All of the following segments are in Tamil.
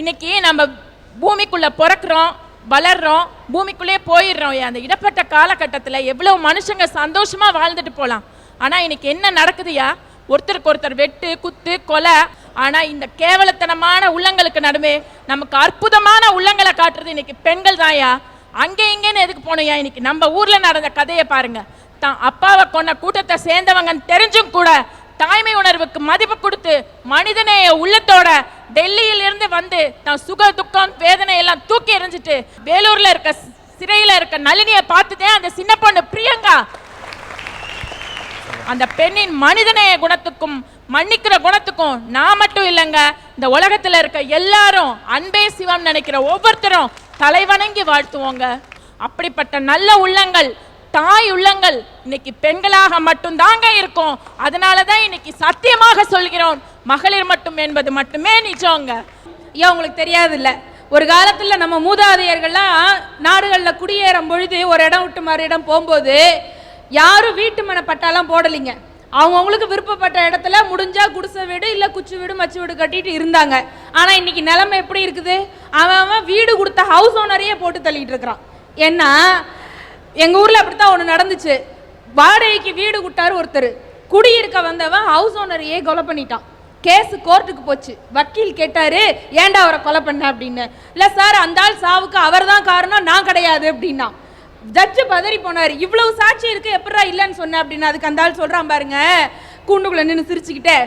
இன்னைக்கு நம்ம பூமிக்குள்ள பிறக்கிறோம் வளர்றோம் பூமிக்குள்ளே போயிடுறோம். அந்த இடப்பட்ட காலகட்டத்தில் எவ்வளோ மனுஷங்க சந்தோஷமாக வாழ்ந்துட்டு போகலாம் ஆனால் இன்னைக்கு என்ன நடக்குதுயா ஒருத்தருக்கு ஒருத்தர் வெட்டு குத்து கொலை. ஆனால் இந்த கேவலத்தனமான உள்ளங்களுக்கு நடுவே நமக்கு அற்புதமான உள்ளங்களை காட்டுறது இன்னைக்கு பெண்கள் தான்யா அங்கே இங்கேன்னு எதுக்கு போனோம்யா இன்னைக்கு நம்ம ஊரில் நடந்த கதையை பாருங்கள் தான் அப்பாவை கொன்ன கூட்டத்தை சேர்ந்தவங்கன்னு தெரிஞ்சும் கூட தாய்மை உணர்வுக்கு மதிப்பு கொடுத்து மனிதநேய உள்ளத்தோட டெல்லியில இருந்து வந்து தான் சுக துக்கம் வேதனை எல்லாம் தூக்கி எறிஞ்சிட்டு வேலூர்ல இருக்க சிறையில இருக்க நளினியை பார்த்துட்டே அந்த சின்ன பொண்ணு பிரியங்கா. அந்த பெண்ணின் மனிதநேய குணத்துக்கும் மன்னிக்கிற குணத்துக்கும் நான் மட்டும் இல்லைங்க. இந்த உலகத்துல இருக்க எல்லாரும் அன்பே சிவம் நினைக்கிற ஒவ்வொருத்தரும் தலைவணங்கி வாழ்த்துவோங்க. அப்படிப்பட்ட நல்ல உள்ளங்கள் தாய் உள்ளங்கள் இன்னைக்கு பெண்களாக மட்டும்தாங்க இருக்கும். அதனால தான் இன்னைக்கு சத்தியமாக சொல்கிறோம். மகளிர் மட்டும் என்பது மட்டுமே நிஜங்க. ஐயா உங்களுக்கு தெரியாது இல்லை ஒரு காலத்தில் நம்ம மூதாதையர்கள்லாம் நாடுகளில் குடியேறும் பொழுது ஒரு இடம் விட்டு மறு இடம் போகும்போது யாரும் வீட்டு மன பட்டாலாம் போடலைங்க. அவங்கவுங்களுக்கு விருப்பப்பட்ட இடத்துல முடிஞ்சா குடிசை வீடு இல்லை குச்சி வீடு மச்சு வீடு கட்டிட்டு இருந்தாங்க. ஆனால் இன்னைக்கு நிலைமை எப்படி இருக்குது? அவன் அவன் வீடு கொடுத்த ஹவுஸ் ஓனரையே போட்டு தள்ளிட்டு இருக்கிறான். ஏன்னா எங்கள் ஊரில் அப்படித்தான் ஒன்று நடந்துச்சு. வாடகைக்கு வீடு விட்டார் ஒருத்தர். குடியிருக்க வந்தவன் ஹவுஸ் ஓனரையே கொலை பண்ணிட்டான். கேஸு கோர்ட்டுக்கு போச்சு. வக்கீல் கேட்டாரு ஏன்டா அவரை கொலை பண்ண? அப்படின்னு. இல்லை சார் அந்த ஆள் சாவுக்கு அவர்தான் காரணம் நான் கிடையாது அப்படின்னா ஜட்ஜு பதறி போனார். இவ்வளவு சாட்சி இருக்கு எப்படா இல்லைன்னு சொன்னேன் அப்படின்னு அதுக்கு அந்த ஆள் சொல்கிறான் பாருங்க. கூண்டுக்குள்ள நின்று சிரிச்சுக்கிட்டே.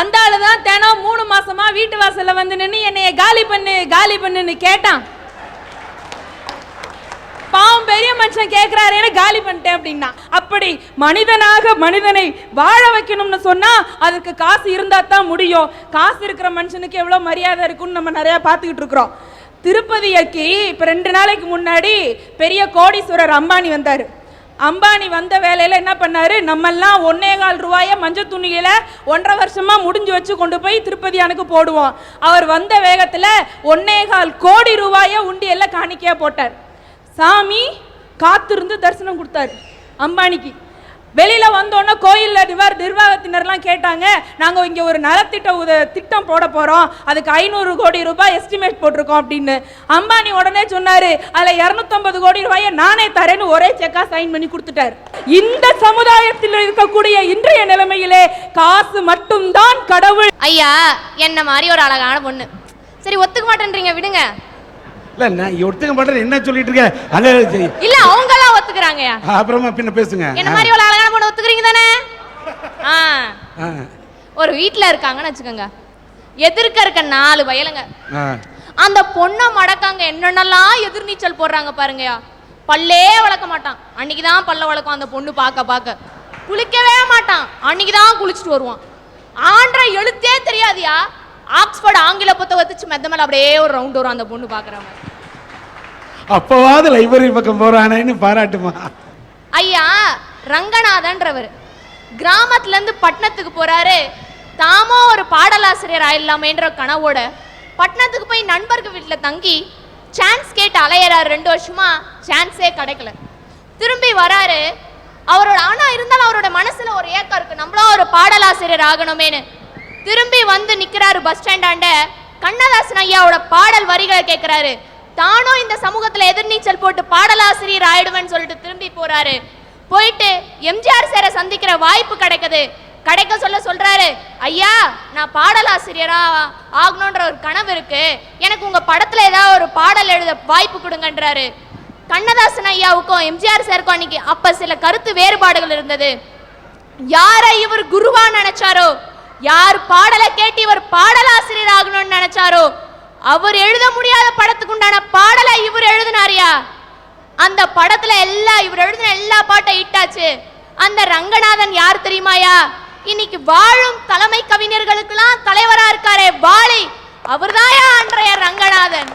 அந்த ஆள் தான் தினம் மூணு மாசமா வீட்டு வாசல்ல வந்து நின்று என்னைய காலி பண்ணு காலி பண்ணுன்னு கேட்டான். பாவம் பெரிய மனுஷன் கேட்கிறாரேன்னு காலி பண்ணிட்டேன் அப்படின்னா. அப்படி மனிதனாக மனிதனை வாழ வைக்கணும்னு சொன்னா அதுக்கு காசு இருந்தா தான் முடியும். காசு இருக்கிற மனுஷனுக்கு எவ்வளோ மரியாதை இருக்கும்னு நம்ம நிறைய பார்த்துக்கிட்டு இருக்கிறோம். திருப்பதிக்கு இப்போ ரெண்டு நாளைக்கு முன்னாடி பெரிய கோடீஸ்வரர் அம்பானி வந்தார். அம்பானி வந்த வேலையில் என்ன பண்ணாரு? நம்மெல்லாம் ஒன்னே கால் ரூபாயை மஞ்சள் துணியில ஒன்றரை வருஷமா முடிஞ்சு வச்சு கொண்டு போய் திருப்பதியானுக்கு போடுவோம். அவர் வந்த வேகத்தில் ஒன்னே கால் கோடி ரூபாயை உண்டியெல்லாம் காணிக்கையாக போட்டார். சாமி காத்திருந்து தரிசனம் கொடுத்தாரு அம்பானிக்கு. வெளியில் வந்தோன்னே கோயிலில் நிவர் நிர்வாகத்தினர்லாம் கேட்டாங்க நாங்கள் இங்கே ஒரு நலத்திட்ட உத திட்டம் போட போகிறோம் அதுக்கு ஐநூறு கோடி ரூபாய் எஸ்டிமேட் போட்டிருக்கோம் அப்படின்னு. அம்பானி உடனே சொன்னார் அதில் இரநூத்தம்பது கோடி ரூபாயை நானே தரேன்னு ஒரே செக்காக சைன் பண்ணி கொடுத்துட்டாரு. இந்த சமுதாயத்தில் இருக்கக்கூடிய இன்றைய நிலைமையிலே காசு மட்டும்தான் கடவுள். ஐயா என்ன மாதிரி ஒரு அழகான பொண்ணு. சரி ஒத்துக்க மாட்டேன்றீங்க விடுங்க. இல்ல நான் ஒருத்தங்க பண்றேன் என்ன சொல்லிட்டு இருக்க. இல்ல அவங்க எல்லாம் ஒத்துக்கிறாங்கய்யா அப்புறமா பின்ன பேசுங்க. என்ன மாதிரி ஒரு அழகான பொண்ணு ஒத்துக்கிறீங்க தானே? ஒரு வீட்ல இருக்காங்கன்னு வச்சுக்கோங்க. எதிர்க்க இருக்க நாலு வயலுங்க. அந்த பொண்ணை மடக்காங்க என்னென்னலாம் எதிர்நீச்சல் போடுறாங்க பாருங்கயா பல்லே வளர்க்க மாட்டான். அன்னைக்கு தான் பல்ல வளர்க்கும் அந்த பொண்ணு பார்க்க பார்க்க. குளிக்கவே மாட்டான். அன்னைக்கு தான் குளிச்சுட்டு வருவான். ஆண்ட எழுத்தே தெரியாதியா ஆக்ஸ்போர்ட் ஆங்கில புத்தகத்தை வச்சு மெத்த மேல அப்படியே ஒரு ரவுண்ட் வரும் அந்த பொண்ணு பார்க்குற மாதிரி அப்பவாவது லைப்ரரி பக்கம் போறானேன்னு பாராட்டுமா? ஐயா ரங்கநாதன்றவர். கிராமத்துல இருந்து பட்டணத்துக்கு போறாரு. தாமோ ஒரு பாடலாசிரியர் ஆயிடலாமேன்ற கனவோட பட்டணத்துக்கு போய் நண்பர்கள் வீட்டுல தங்கி சான்ஸ் கேட்டு அலையறாரு ரெண்டு வருஷமா. சான்ஸே கிடைக்கல. திரும்பி வராரு. அவரோட ஆனா இருந்தாலும் அவரோட மனசுல ஒரு ஏக்கம் இருக்கு. நம்மளும் ஒரு பாடலாசிரியர் ஆகணுமேனு திரும்பி வந்து நிக்கிறாரு பஸ் ஸ்டாண்டாண்ட. கண்ணதாசன் ஐயாவோட பாடல் வரிகளை கேட்கிறாரு தானும் இந்த சமூகத்துல எதிர்நீச்சல் போட்டு பாடலாசிரியர் ஆயிடுவேன்னு சொல்லிட்டு திரும்பி போறாரு. போயிட்டு எம்ஜிஆர் சாரை சந்திக்கிற வாய்ப்பு கிடைக்குது. கிடைக்க சொல்ல சொல்றாரு ஐயா நான் பாடலாசிரியரா ஆகணுன்ற ஒரு கனவு இருக்கு. எனக்கு உங்க படத்துல ஏதாவது ஒரு பாடல் எழுத வாய்ப்பு கொடுங்கன்றாரு. கண்ணதாசன் ஐயாவுக்கும் எம்ஜிஆர் சாருக்கும் அன்னைக்கு அப்ப சில கருத்து வேறுபாடுகள் இருந்தது. யாரை இவர் குருவா நினைச்சாரோ யார் பாடலை கேட்டு இவர் பாடலாசிரியர் ஆகணும்னு நினைச்சாரோ அவர் எழுத முடியாத படத்துக்கு உண்டான பாடலை இவர் எழுதினாரியா? அந்த படத்துல எல்லா இவர் எழுதின எல்லா பாட்டை இட்டாச்சு. அந்த ரங்கநாதன் யார் தெரியுமாயா? இன்னைக்கு வாழும் தலைமை கவிஞர்களுக்கெல்லாம் தலைவரா இருக்காரே வாழை அவர்தாயா அன்றைய ரங்கநாதன்?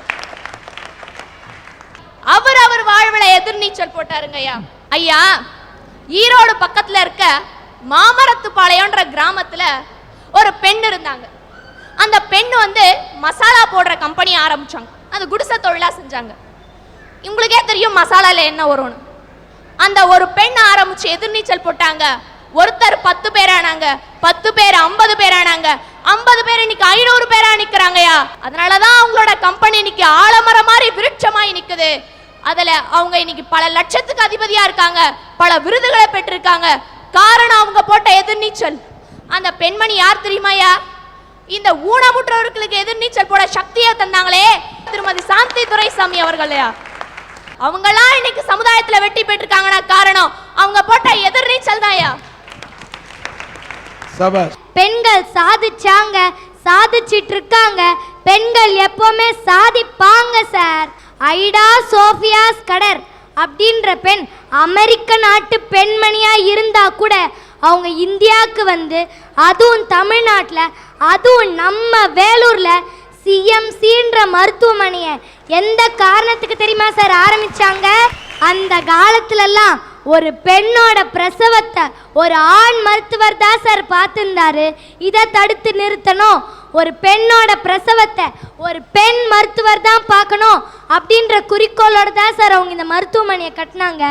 அவர் அவர் வாழ்வுல எதிர்நீச்சல் போட்டாருங்க ஐயா ஐயா ஈரோடு பக்கத்துல இருக்க மாமரத்துப்பாளையம்ன்ற கிராமத்துல ஒரு பெண் இருந்தாங்க. அந்த பெண் வந்து மசாலா போடுற கம்பெனி ஆரம்பித்தாங்க அது குடிசை தொழிலாக செஞ்சாங்க. உங்களுக்கே தெரியும் மசாலாவில் என்ன வரும்னு. அந்த ஒரு பெண் ஆரம்பித்து எதிர்நீச்சல் போட்டாங்க. ஒருத்தர் பத்து பேர் ஆனாங்க பத்து பேர் ஐம்பது பேர் ஆனாங்க ஐம்பது பேர் இன்னைக்கு ஐநூறு பேரா நிக்கிறாங்கயா அதனாலதான் அவங்களோட கம்பெனி இன்னைக்கு ஆலமரம் மாதிரி விருட்சமாய் நிக்குது. அதுல அவங்க இன்னைக்கு பல லட்சத்துக்கு அதிபதியா இருக்காங்க. பல விருதுகளை பெற்றிருக்காங்க. காரணம் அவங்க போட்ட எதிர்நீச்சல். அந்த பெண்மணி யார் தெரியுமாயா இந்த ஊனமுற்றவர்களுக்கு எதிர்நீச்சல் போட சக்தியை தந்தாங்களே திருமதி சாந்தி துரைசாமி அவர்களையா அவங்கெல்லாம் இன்னைக்கு சமுதாயத்துல வெற்றி பெற்றிருக்காங்கன்னா காரணம். அவங்க போட்ட எதிர்நீச்சல் தான்யா சபாஷ். பெண்கள் சாதிச்சாங்க சாதிச்சிட்டு இருக்காங்க பெண்கள் எப்பவுமே சாதிப்பாங்க சார். ஐடா சோஃபியாஸ் கடர் அப்படின்ற பெண் அமெரிக்க நாட்டு பெண்மணியா இருந்தா கூட அவங்க இந்தியாவுக்கு வந்து அதுவும் தமிழ்நாட்டில் அதுவும் நம்ம வேலூரில் சிஎம்சின்ற மருத்துவமனையை எந்த காரணத்துக்கு தெரியுமா சார் ஆரம்பித்தாங்க அந்த காலத்துலலாம் ஒரு பெண்ணோட பிரசவத்தை ஒரு ஆண் மருத்துவர் தான் சார் பார்த்துருந்தாரு. இதை தடுத்து நிறுத்தணும். ஒரு பெண்ணோட பிரசவத்தை ஒரு பெண் மருத்துவர் தான் பார்க்கணும் அப்படின்ற குறிக்கோளோட தான் சார் அவங்க இந்த மருத்துவமனையை கட்டினாங்க.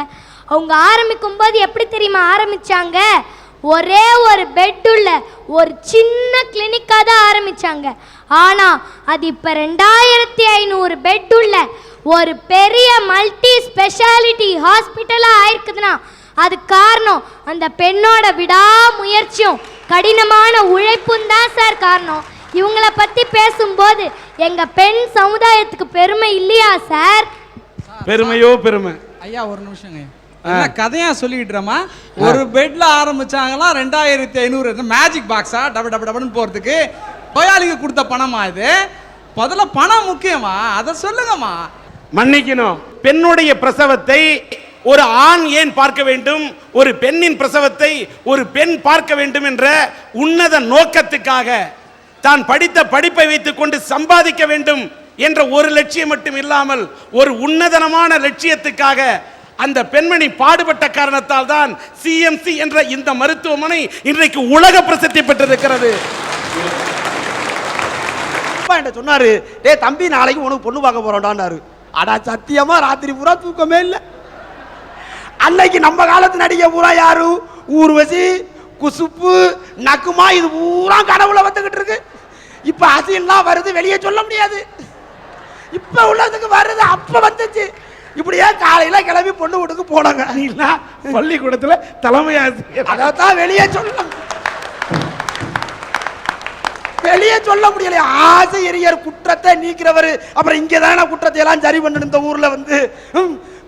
அவங்க ஆரம்பிக்கும் போது எப்படி தெரியுமா ஆரம்பித்தாங்க ஒரே ஒரு பெட் உள்ள ஒரு சின்ன கிளினிக்காக தான் ஆரம்பிச்சாங்க. ஆனா அது இப்ப ரெண்டாயிரத்தி ஐநூறு பெட் உள்ள ஒரு பெரிய மல்டி ஸ்பெஷாலிட்டி ஹாஸ்பிட்டலா ஆயிருக்குதுன்னா அது காரணம் அந்த பெண்ணோட விடாமுயற்சியும் கடினமான உழைப்பும் தான் சார் காரணம். இவங்கள பத்தி பேசும்போது எங்க பெண் சமுதாயத்துக்கு பெருமை இல்லையா சார் பெருமையோ பெருமை. ஐயா ஒரு நிமிஷங்க கதையா சொல்லிடுறோமா ஒரு பெட்ல ஆரம்பிச்சாங்களா ரெண்டாயிரத்தி ஐநூறு. மேஜிக் பாக்ஸா டப டப டபுன்னு போறதுக்கு நோயாளிக்கு கொடுத்த பணமா இது? முதல்ல பணம் முக்கியமா? அதை சொல்லுங்கம்மா. மன்னிக்கணும். பெண்ணுடைய பிரசவத்தை ஒரு ஆண் ஏன் பார்க்க வேண்டும்? ஒரு பெண்ணின் பிரசவத்தை ஒரு பெண் பார்க்க வேண்டும் என்ற உன்னத நோக்கத்துக்காக தான் படித்த படிப்பை வைத்துக் கொண்டு சம்பாதிக்க வேண்டும் என்ற ஒரு லட்சியம் மட்டும் இல்லாமல் ஒரு உன்னதனமான லட்சியத்துக்காக அந்த பெண்மணி பாடுபட்ட காரணத்தால் தான் சிஎம்சி என்ற இந்த மருத்துவமனை இன்றைக்கு உலக பிரசித்தி பெற்றிருக்கிறது. அப்பா என்கிட்ட சொன்னாரு டே தம்பி நாளைக்கு உனக்கு பொண்ணு பார்க்க போறோம்டான்னாரு. அடா சத்தியமா ராத்திரி பூரா தூக்கமே இல்லை. அன்னைக்கு நம்ம காலத்து நடிகை பூரா யாரு? ஊர்வசி குசுப்பு நக்குமா இது பூரா கடவுள வந்துகிட்டு இருக்கு. இப்ப அசின்லாம் வருது வெளியே சொல்ல முடியாது. இப்ப உள்ளதுக்கு வருது அப்ப வந்துச்சு. இப்படியே காலையில கிளம்பி பொண்ணு வீட்டுக்கு போனாங்க. இல்ல, பள்ளிக்கூடத்துல தலைமை ஆசிரியர் அதான் வெளியே சொல்லலாம் வெளியே சொல்ல முடியல ஆசை எரியர் குற்றத்தை நீக்கிறவர். அப்புறம் இங்கே தானே குற்றத்தை எல்லாம் சரி பண்ணணும் இந்த ஊர்ல வந்து.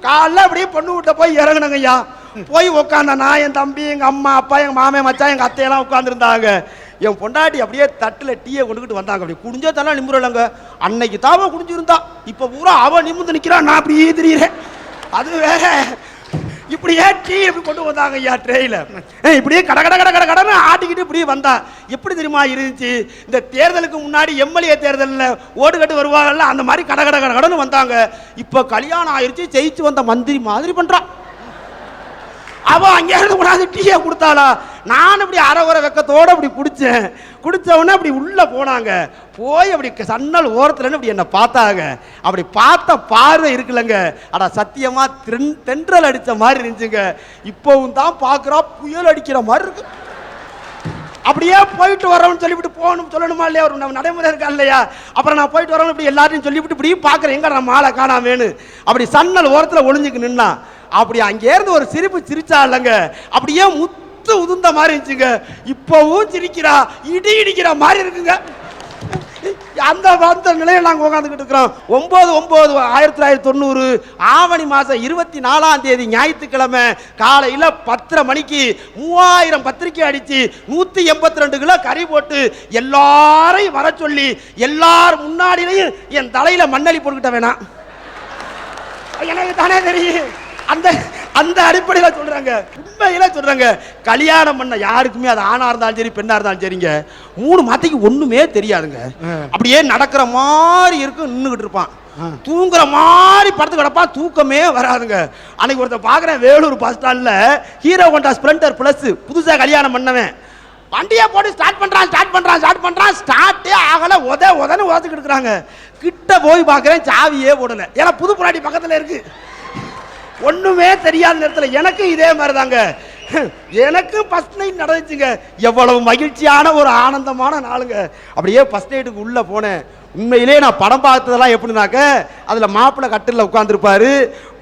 காலைல அப்படியே பொண்ணு வீட்டை போய் இறங்குனங்க ஐயா. போய் உட்காந்த நான் என் தம்பி எங்க அம்மா அப்பா எங்க மாமே மச்சான் எங்க அத்தையெல்லாம் உட்காந்துருந்தாங்க என் பொண்டாட்டி அப்படியே தட்டில் டீயை கொண்டுக்கிட்டு வந்தாங்க. அப்படி குடிஞ்சோ தரலாம் நிமிரலங்க. அன்னைக்கு தாவ குடிஞ்சிருந்தா. இப்போ பூரா அவன் நிமிர்ந்து நிற்கிறான் நான் அப்படியே திரியிறேன் அது வேற. இப்படியே டீ இப்படி கொண்டு வந்தாங்க ஐயா ட்ரெயில இப்படியே கட கட கட கட கடன்னு ஆட்டிக்கிட்டு இப்படியே வந்தா. எப்படி தெரியுமா இருந்துச்சு? இந்த தேர்தலுக்கு முன்னாடி எம்எல்ஏ தேர்தலில் ஓடு கட்டு வருவாங்கல்ல அந்த மாதிரி கட கட கட கடன்னு வந்தாங்க. இப்போ கல்யாணம் ஆயிடுச்சு ஜெயிச்சு வந்த மந்திரி மாதிரி பண்ணுறான் அவன் அங்கேருந்து கொண்டாந்து டீயை கொடுத்தாளா? நான் இப்படி அரை வெக்கத்தோடு அப்படி குடித்தேன் குடித்தவொடனே அப்படி உள்ளே போனாங்க. போய் அப்படி சன்னல் ஓரத்துலன்னு அப்படி என்னை பார்த்தாங்க. அப்படி பார்த்த பார்வை இருக்குல்லங்க. அட சத்தியமாக தென் தென்றல் அடித்த மாதிரி இருந்துச்சுங்க. இப்போவும் தான் பார்க்குறா புயல் அடிக்கிற மாதிரி இருக்கு. அப்படியே போயிட்டு வரோம்னு சொல்லிவிட்டு போகணும் சொல்லணுமா இல்லையா? ஒரு நம்ம நடைமுறை இருக்கா இல்லையா? அப்புறம் நான் போயிட்டு வரோம் இப்படி எல்லாரையும் சொல்லிவிட்டு இப்படி பார்க்குறேன். எங்கே நம்ம ஆளை காணாமேனு அப்படி சன்னல் ஓரத்தில் ஒளிஞ்சுக்கு நின்னா அப்படி அங்கேருந்து ஒரு சிரிப்பு சிரிச்சா இல்லைங்க. அப்படியே முத்து உதுந்த மாதிரி இருந்துச்சுங்க. இப்போவும் சிரிக்கிறா இடி இடிக்கிற மாதிரி இருக்குங்க. அந்த அந்த நிலையில் நாங்கள் உட்காந்துக்கிட்டு இருக்கிறோம். ஒம்பது ஒம்பது ஆயிரத்தி தொள்ளாயிரத்தி தொண்ணூறு ஆவணி மாதம் இருபத்தி நாலாம் தேதி ஞாயிற்றுக்கிழமை காலையில் பத்தரை மணிக்கு மூவாயிரம் பத்திரிக்கை அடித்து நூற்றி எண்பத்தி ரெண்டு கிலோ கறி போட்டு எல்லாரையும் வர சொல்லி எல்லார் முன்னாடியிலையும் என் தலையில் மண்ணளி போட்டுக்கிட்ட வேணாம். எனக்கு தானே தெரியும். அந்த அந்த அடிப்படையில் சொல்றாங்க. உண்மையில சொல்றாங்க. கல்யாணம் பண்ண யாருக்குமே அது ஆணா இருந்தாலும் சரி பெண்ணா இருந்தாலும் சரிங்க. மூணு மாத்தைக்கு ஒண்ணுமே தெரியாதுங்க. அப்படியே நடக்கிற மாதிரி இருக்கும் நின்றுகிட்டு இருப்பான். தூங்குற மாதிரி படுத்து கிடப்பான் தூக்கமே வராதுங்க. அன்னைக்கு ஒருத்தன் பார்க்குறேன் வேலூர் பஸ் ஸ்டாண்டில் ஹீரோ ஹோண்டா ஸ்ப்ளெண்டர் ப்ளஸ் புதுசாக கல்யாணம் பண்ணவன். வண்டியை போட்டு ஸ்டார்ட் பண்றான் ஸ்டார்ட் பண்றான் ஸ்டார்ட் பண்றான். ஸ்டார்ட்டே ஆகல உத உதன்னு உதச்சிக்கிட்டு இருக்கிறாங்க. கிட்ட போய் பார்க்குறேன் சாவியே போடல. ஏன்னா புது புராட்டி பக்கத்தில் இருக்கு. ஒண்ணுமே தெரியாத நேரத்தில் எனக்கும் இதே மாதிரி தாங்க எனக்கு ஃபர்ஸ்ட் நைட் நடந்துச்சுங்க. எவ்வளவு மகிழ்ச்சியான ஒரு ஆனந்தமான நாளுங்க. அப்படியே ஃபர்ஸ்ட் நைட்டுக்கு உள்ள போனேன். உண்மையிலே நான் படம் பார்த்ததெல்லாம் எப்படினாக்க அதில் மாப்பிள்ளை கட்டிலில் உட்காந்துருப்பாரு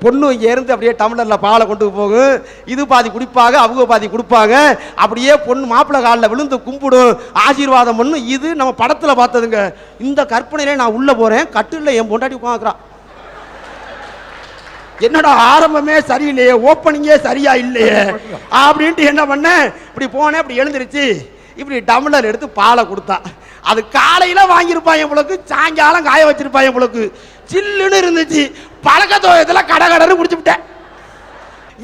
பொண்ணு இங்கே இருந்து அப்படியே டம்ளரில் பாலை கொண்டு போகும் இது பாதி குடிப்பாங்க அவங்க பாதி கொடுப்பாங்க அப்படியே பொண்ணு மாப்பிள்ளை காலில் விழுந்து கும்பிடும். ஆசீர்வாதம் பண்ணும் இது நம்ம படத்தில் பார்த்ததுங்க. இந்த கற்பனையிலே நான் உள்ளே போகிறேன் கட்டிலில் என் பொண்டாட்டி உட்காந்துக்கிறான் என்னடா ஆரம்பமே சரியில்லையே ஓப்பனிங்கே சரியா இல்லையே? அப்படின்ட்டு என்ன பண்ணேன் இப்படி போனேன் இப்படி எழுந்திருச்சு. இப்படி டம்ளர் எடுத்து பாலை கொடுத்தா. அது காலையில் வாங்கியிருப்பான் எவ்வளோக்கு சாயங்காலம் காய வச்சிருப்பான் எவ்வளோக்கு சில்லுன்னு இருந்துச்சு. பழக்கத்தோயத்தில் கடை கடன்னு குடிச்சு விட்டேன்.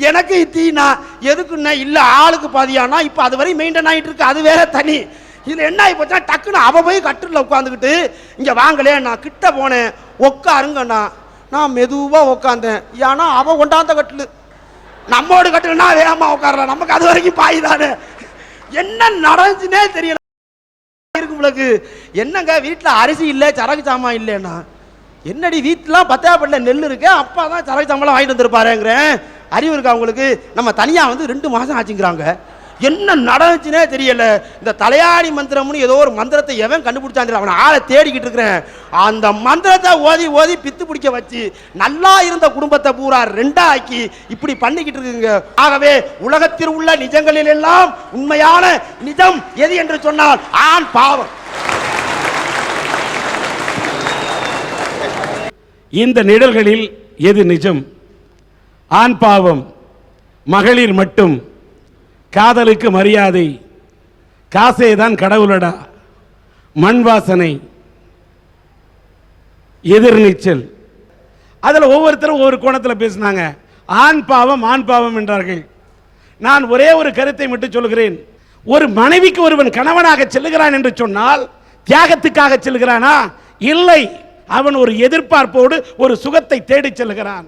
எனக்கு தீனா எதுக்குன்னா இல்லை ஆளுக்கு பாதியானா இப்போ அது வரையும் மெயின்டைன் ஆகிட்டு இருக்கு அது வேற தனி. இதில் என்ன ஆகி போச்சுன்னா டக்குன்னு அவ போய் கட்டுரில் உட்காந்துக்கிட்டு இங்கே வாங்கலே நான் கிட்ட போனேன். உட்காருங்கண்ணா நான் மெதுவாக உட்காந்தேன் ஏன்னா அவன் கொண்டாந்த கட்டில். நம்மோடு கட்டிலுனா வேகமாக உட்காரல நமக்கு அது வரைக்கும் பாய் தானே. என்ன நடந்துச்சுன்னே தெரியல. இருக்கு உங்களுக்கு என்னங்க வீட்டில் அரிசி இல்லை சரக்கு சாமான் இல்லைன்னா? என்னடி வீட்டிலாம் பத்தாப்பட்டில நெல் இருக்கு அப்பா தான் சரக்கு சாமான் வாங்கிட்டு வந்திருப்பாருங்கிறேன். அறிவு இருக்கா உங்களுக்கு? நம்ம தனியாக வந்து ரெண்டு மாதம் ஆச்சுங்கிறாங்க. என்ன நடந்துச்சுன்னே தெரியல. இந்த தலையாடி மந்திரம்னு ஏதோ ஒரு மந்திரத்தை எவன் கண்டுபிடிச்சான் தெரியல. அவனை ஆளை தேடிக்கிட்டு இருக்கிறேன். அந்த மந்திரத்தை ஓதி ஓதி பித்து பிடிக்க வச்சு நல்லா இருந்த குடும்பத்தை பூரா ரெண்டா ஆக்கி இப்படி பண்ணிக்கிட்டு இருக்குங்க. ஆகவே உலகத்தில் உள்ள நிஜங்களில் எல்லாம் உண்மையான நிஜம் எது என்று சொன்னால் ஆண் பாவம். இந்த நிழல்களில் எது நிஜம்? ஆண் பாவம் மகளிர் மட்டும். காதலுக்கு மரியாதை. காசே தான் கடவுளடா. மண் வாசனை. எதிர்நீச்சல் அதில் ஒவ்வொருத்தரும் ஒவ்வொரு கோணத்தில் பேசினாங்க. ஆண் பாவம் ஆண் பாவம் என்றார்கள். நான் ஒரே ஒரு கருத்தை மட்டும் சொல்கிறேன். ஒரு மனைவிக்கு ஒருவன் கணவனாக செல்லுகிறான் என்று சொன்னால் தியாகத்துக்காக செல்கிறானா இல்லை. அவன் ஒரு எதிர்பார்ப்போடு ஒரு சுகத்தை தேடிச் செல்கிறான்